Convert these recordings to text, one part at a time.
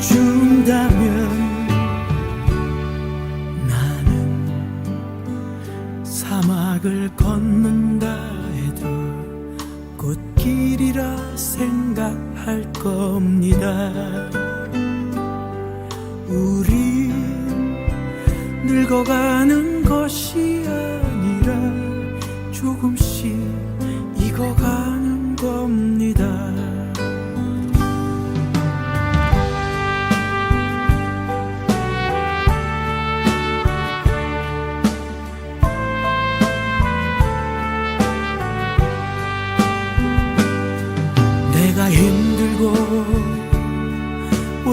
준다면 나는 사막을 걷는다 해도 꽃길이라 생각할 겁니다. 우리 늙어가는 것이 아니라 조금씩 익어가는 겁니다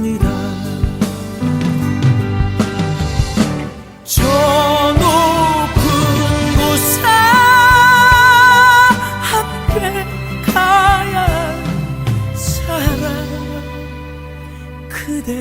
겁니다. 저 높은 곳에 함께 가야 살아 그대뿐입니다.